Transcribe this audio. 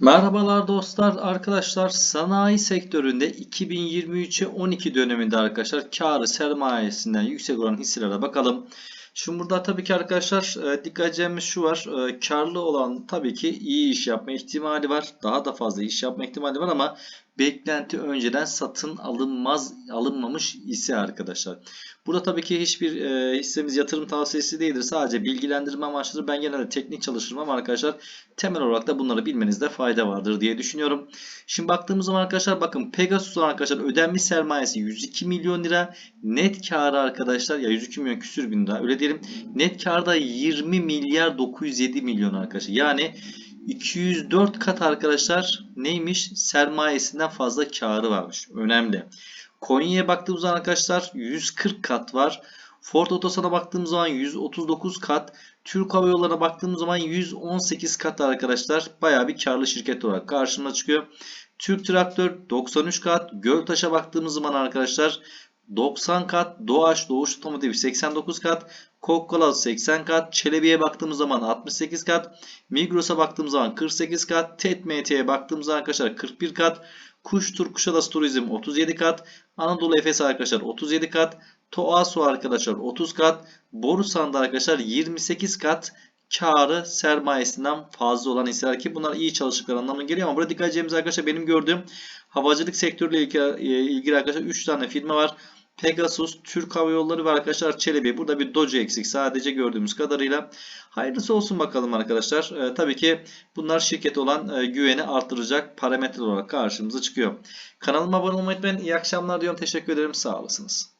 Merhabalar dostlar, arkadaşlar sanayi sektöründe 2023'e 12 döneminde arkadaşlar karı sermayesinden yüksek olan hisselere bakalım. Şimdi burada tabii ki arkadaşlar e, dikkat edeceğimiz şu var. E, karlı olan tabii ki iyi iş yapma ihtimali var. Daha da fazla iş yapma ihtimali var ama beklenti önceden satın alınmaz alınmamış ise arkadaşlar. Burada tabii ki hiçbir e, hissemiz yatırım tavsiyesi değildir. Sadece bilgilendirme amaçlıdır. Ben genelde teknik çalışırım ama arkadaşlar temel olarak da bunları bilmenizde fayda vardır diye düşünüyorum. Şimdi baktığımız zaman arkadaşlar bakın Pegasus'un arkadaşlar ödenmiş sermayesi 102 milyon lira. Net karı arkadaşlar ya 102 milyon küsür bin lira öyle diyelim. Net karda 20 milyar 907 milyon arkadaşlar. Yani 204 kat arkadaşlar neymiş? Sermayesinden fazla karı varmış. Önemli. Konya'ya baktığımız zaman arkadaşlar 140 kat var. Ford Otosan'a baktığımız zaman 139 kat. Türk Hava Yolları'na baktığımız zaman 118 kat arkadaşlar. Bayağı bir karlı şirket olarak karşıma çıkıyor. Türk Traktör 93 kat. Göltaş'a baktığımız zaman arkadaşlar 90 kat. Doğaç Doğuş Otomotiv 89 kat. Coca-Cola 80 kat. Çelebi'ye baktığımız zaman 68 kat. Migros'a baktığımız zaman 48 kat. TET baktığımız zaman arkadaşlar 41 kat. Kuş Tur Kuşadası Turizm 37 kat. Anadolu Efes arkadaşlar 37 kat. Toasu arkadaşlar 30 kat. Borusan'da arkadaşlar 28 kat karı sermayesinden fazla olan hisseler ki bunlar iyi çalıştıkları anlamına geliyor ama burada dikkat edeceğimiz arkadaşlar benim gördüğüm havacılık sektörüyle ilgili, ilgili arkadaşlar 3 tane firma var. Pegasus, Türk Hava Yolları ve arkadaşlar Çelebi. Burada bir Doge eksik sadece gördüğümüz kadarıyla. Hayırlısı olsun bakalım arkadaşlar. Ee, tabii ki bunlar şirket olan e, güveni arttıracak parametre olarak karşımıza çıkıyor. Kanalıma abone olmayı unutmayın. İyi akşamlar diyorum. Teşekkür ederim. Sağ olasınız.